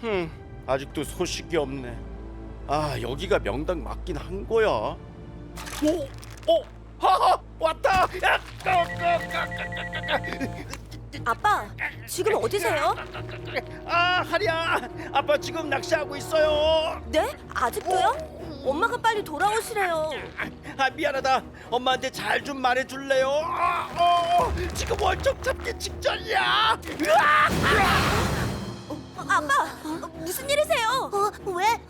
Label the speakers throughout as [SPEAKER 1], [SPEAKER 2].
[SPEAKER 1] 흠, 아직도 소식이 없네. 아, 여기가 명당 맞긴 한 거야. 오, 오, 하하, 왔다. 야, 까, 까, 까, 까, 까, 까.
[SPEAKER 2] 아빠, 지금 어디세요?
[SPEAKER 1] 아, 하리야, 아빠 지금 낚시하고 있어요.
[SPEAKER 2] 네? 아직도요? 엄마가 빨리 돌아오시래요.
[SPEAKER 1] 아, 미안하다. 엄마한테 잘 좀 말해줄래요? 아, 어, 지금 월척 잡기 직전이야. 으아!
[SPEAKER 2] 어, 아빠, 어, 무슨 일이세요?
[SPEAKER 3] 어, 왜?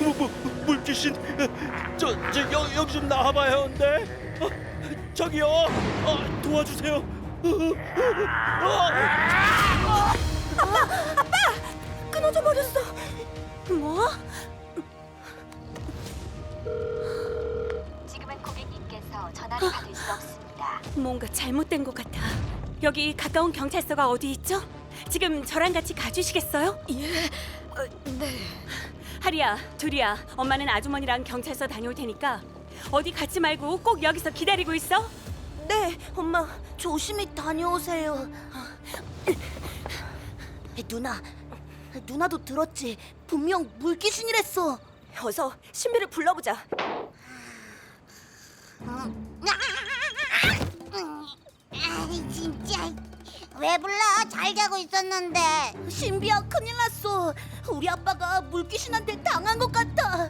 [SPEAKER 1] 뭐, 뭐, 물귀신 저, 저 여, 여기 좀 나와봐요 근데 어, 저기요 어, 도와주세요 어,
[SPEAKER 2] 끊어져 버렸어. 뭐?
[SPEAKER 4] 고객님께서 전화를 받을 수 없습니다.
[SPEAKER 2] 뭔가 잘못된 것 같아. 여기 가까운 경찰서가 어디 있죠? 지금 저랑 같이 가주시겠어요? 예. 네. 하리야, 둘이야. 엄마는 아주머니랑 경찰서 다녀올 테니까 어디 가지 말고 꼭 여기서 기다리고 있어.
[SPEAKER 3] 네, 엄마 조심히 다녀오세요. 누나, 누나도 들었지? 분명 물귀신이랬어.
[SPEAKER 2] 어서 신비를 불러보자.
[SPEAKER 3] 아이 진짜 왜 불러? 잘 자고 있었는데. 신비야 큰일 났어. 우리 아빠가 물귀신한테 당한 것 같아.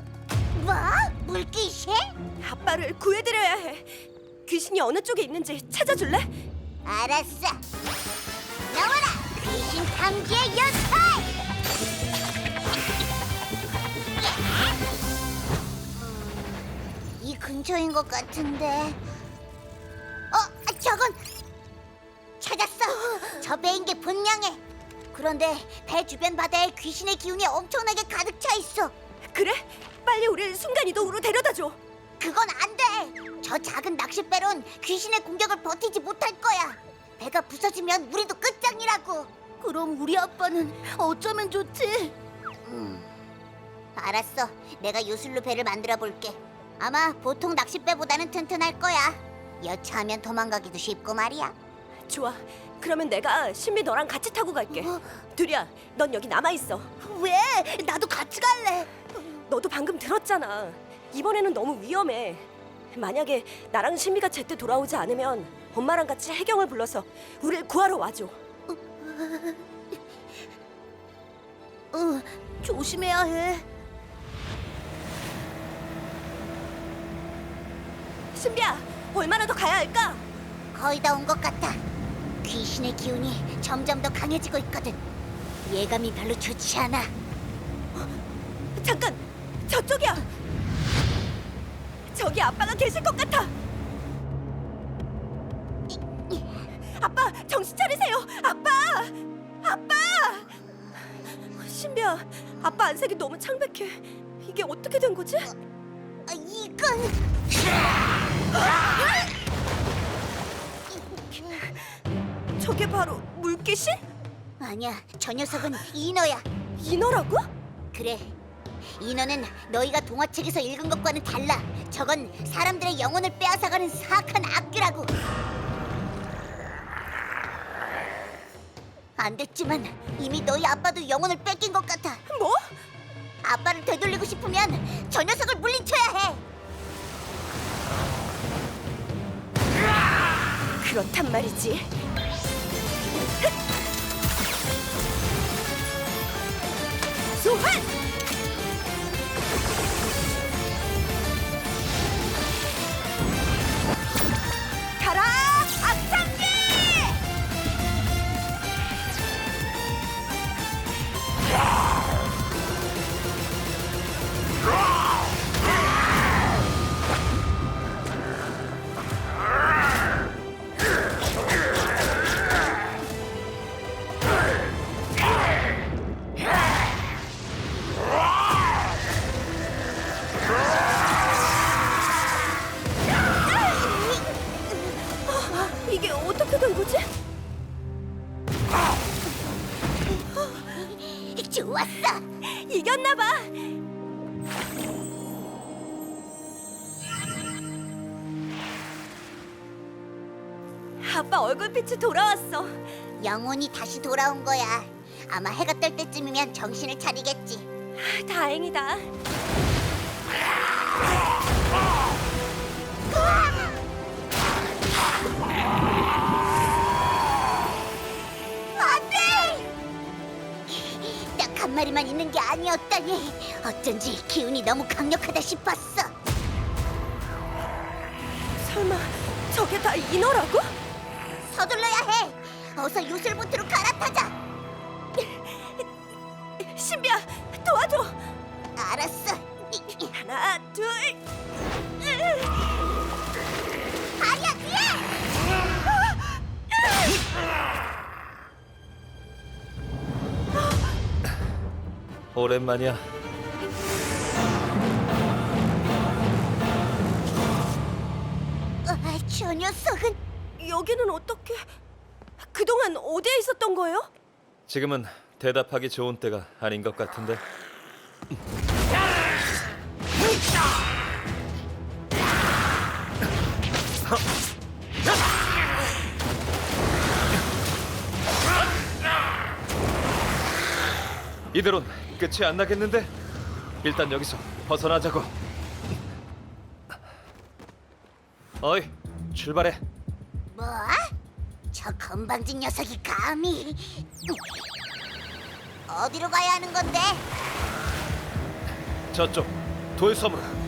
[SPEAKER 3] 뭐? 물귀신?
[SPEAKER 2] 아빠를 구해드려야 해. 귀신이 어느 쪽에 있는지 찾아줄래?
[SPEAKER 3] 알았어. 나와라 귀신 탐지의 연살. 근처인 것 같은데. 어, 저건 찾았어. 저 배인 게 분명해. 그런데 배 주변 바다에 귀신의 기운이 엄청나게 가득 차 있어.
[SPEAKER 2] 그래? 빨리 우리를 순간 이동으로 데려다줘.
[SPEAKER 3] 그건 안 돼. 저 작은 낚싯배론 귀신의 공격을 버티지 못할 거야. 배가 부서지면 우리도 끝장이라고. 그럼 우리 아빠는 어쩌면 좋지? 음, 알았어. 내가 요술로 배를 만들어 볼게. 아마 보통 낚싯배보다는 튼튼할 거야. 여차하면 도망가기도 쉽고 말이야.
[SPEAKER 2] 좋아. 그러면 내가 신비 너랑 같이 타고 갈게. 둘이야, 넌 여기 남아 있어.
[SPEAKER 3] 왜? 나도 같이 갈래.
[SPEAKER 2] 너도 방금 들었잖아. 이번에는 너무 위험해. 만약에 나랑 신비가 제때 돌아오지 않으면 엄마랑 같이 해경을 불러서 우리를 구하러 와줘.
[SPEAKER 3] 응, 조심해야 해.
[SPEAKER 2] 신비야, 얼마나 더 가야 할까?
[SPEAKER 3] 거의 다 온 것 같아. 귀신의 기운이 점점 더 강해지고 있거든. 예감이 별로 좋지 않아.
[SPEAKER 2] 잠깐, 저쪽이야. 저기 아빠가 계실 것 같아. 아빠, 정신 차리세요. 아빠, 아빠. 신비야, 아빠 안색이 너무 창백해. 이게 어떻게 된 거지?
[SPEAKER 3] 아, 이건
[SPEAKER 2] 저게 바로 물귀신?
[SPEAKER 3] 아니야. 저 녀석은 인어야.
[SPEAKER 2] 인어라고?
[SPEAKER 3] 그래. 인어는 너희가 동화책에서 읽은 것과는 달라. 저건 사람들의 영혼을 빼앗아가는 사악한 악귀라고. 안 됐지만 이미 너희 아빠도 영혼을 뺏긴 것 같아.
[SPEAKER 2] 뭐?
[SPEAKER 3] 아빠를 되돌리고 싶으면 저 녀석을 물리쳐야 해.
[SPEAKER 2] 그렇단 말이지. 걸렸나 봐. 아빠 얼굴빛이 돌아왔어.
[SPEAKER 3] 영혼이 다시 돌아온 거야. 아마 해가 뜰 때쯤이면 정신을 차리겠지.
[SPEAKER 2] 아, 다행이다.
[SPEAKER 3] 아니었다니. 어쩐지 기운이 너무 강력하다 싶었어.
[SPEAKER 2] 설마 저게 다 인어라고?
[SPEAKER 3] 서둘러야 해. 어서 요술보트로 갈아타자.
[SPEAKER 2] 신비야 도와줘.
[SPEAKER 3] 알았어.
[SPEAKER 2] 하나 둘.
[SPEAKER 5] 오랜만이야.
[SPEAKER 3] 아, 저 녀석은
[SPEAKER 2] 여기는 어떻게? 그동안 어디에 있었던 거예요?
[SPEAKER 5] 지금은 대답하기 좋은 때가 아닌 것 같은데. 이대로는 끝이 안 나겠는데? 일단 여기서 벗어나자고. 어이, 출발해.
[SPEAKER 3] 뭐? 저 건방진 녀석이 감히 어디로 가야 하는 건데?
[SPEAKER 5] 저쪽 돌섬으로.